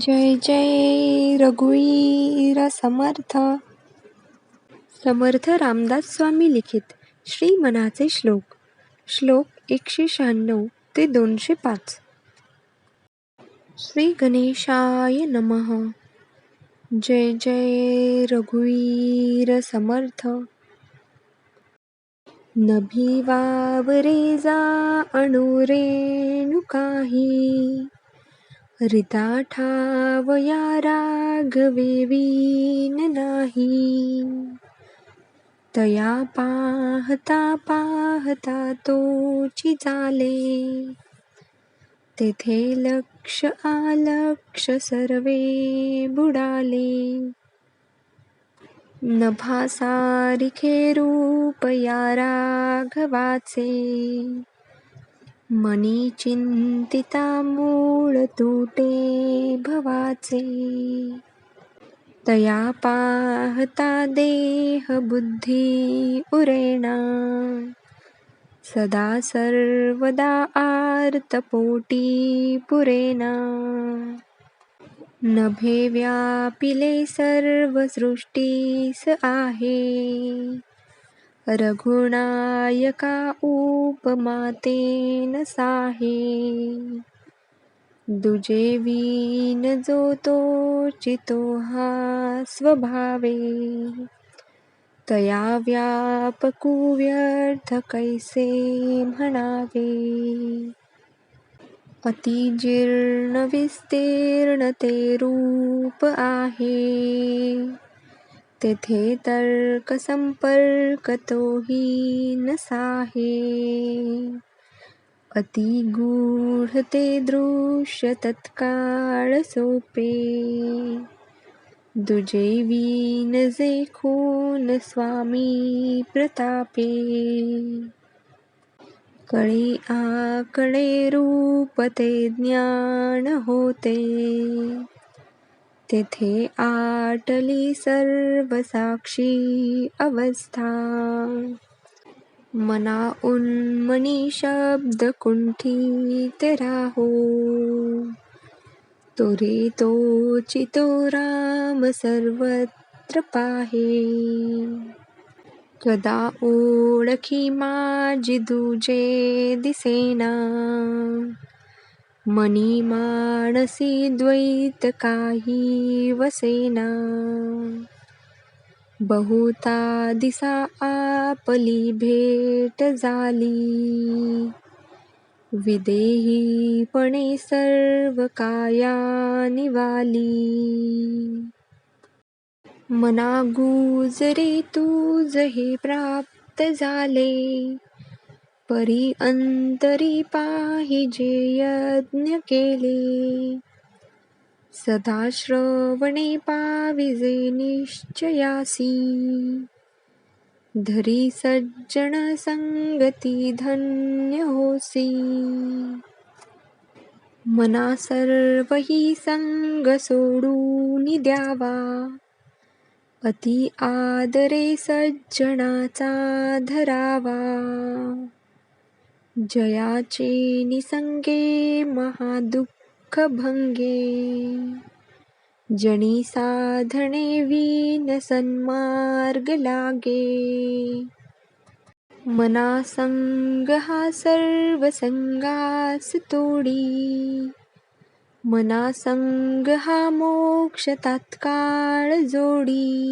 जय जय रघुवीर समर्थ। समर्थ रामदास स्वामी लिखित श्री मनाचे श्लोक श्लोक एकशे शहाण्णव ते दोनशे पाच. श्री गणेशाय नमः। जय जय रघुवीर समर्थ। नभी वावरे जा अणुरेणु काही रिता ठावया राघवेवीन नाही. तया पाहता पाहता तोची चाले तेथे लक्ष आलक्ष सर्वे बुडाले. नभासारिखे रूप या राघवाचे. मनी चिंतिता मूळ तुटे भवाचे. तया पाहता देह बुद्धी उरेणा सदा सर्वदा आर्तपोटी पुरेना. नभे व्यापिले सर्व सृष्टीस आहे. रघुनायका उपमातेन साहे। दुजे वीन जो तो चितो हा स्वभावे। तया व्यापकू व्यर्थ कैसे म्हणावे। अतिजीर्ण विस्तीर्ण ते रूप आहे। तेथे तर्क संपर्क तोही नसाहे अति गूढ ते दृश्य तत्काळ सोपे। दुजे वीन जे खून स्वामी प्रतापे। कळे आकळे रूप ते ज्ञान होते। तेथे आटली सर्व साक्षी अवस्था. मना उन्मनी शब्द कुंठित राहो तोरे तो तो राम सर्वत्र पाहे. कदा ओळखी माझी दुजे दिसेना. मनी माणसी द्वैत काही वसेना। बहुता दिसा आपली भेट झाली। विदेहीपणे सर्व काया निवाली। मना गुजरे तुझ हे प्राप्त झाले। परी अंतरी पाहिजे यज्ञ केले. सदा श्रवणे पाविजे निश्चयासी. धरी सज्जन संगती धन्य होसी. मना सर्व ही संग सोडून द्यावा. अति आदरे सज्जनाचा धरावा. जयाचे निसंगे महादुःख भंगे जनी साधणे वीन सन्मार्ग लागे। मना संग हा सर्व संगास तोडी। मना संग हा मोक्ष तात्काळ जोडी।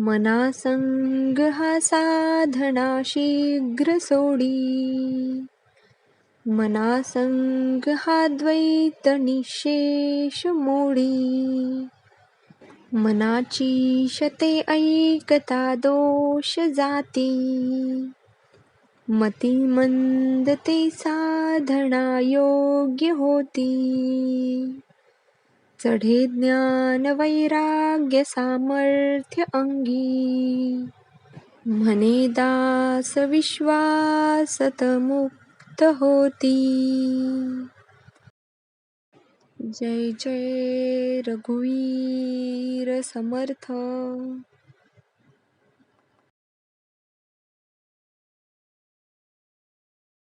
मना संग हा साधना शीघ्र सोडी. मना संग हा द्वैत निशेष मोडी. मनाची शते ऐकता दोष जाती. मती मंद ते साधना योग्य होती. चढे ज्ञान वैराग्य सामर्थ्य अंगी. म्हणे दास विश्वासत मुक्त होती. जय जय रघुवीर समर्थ.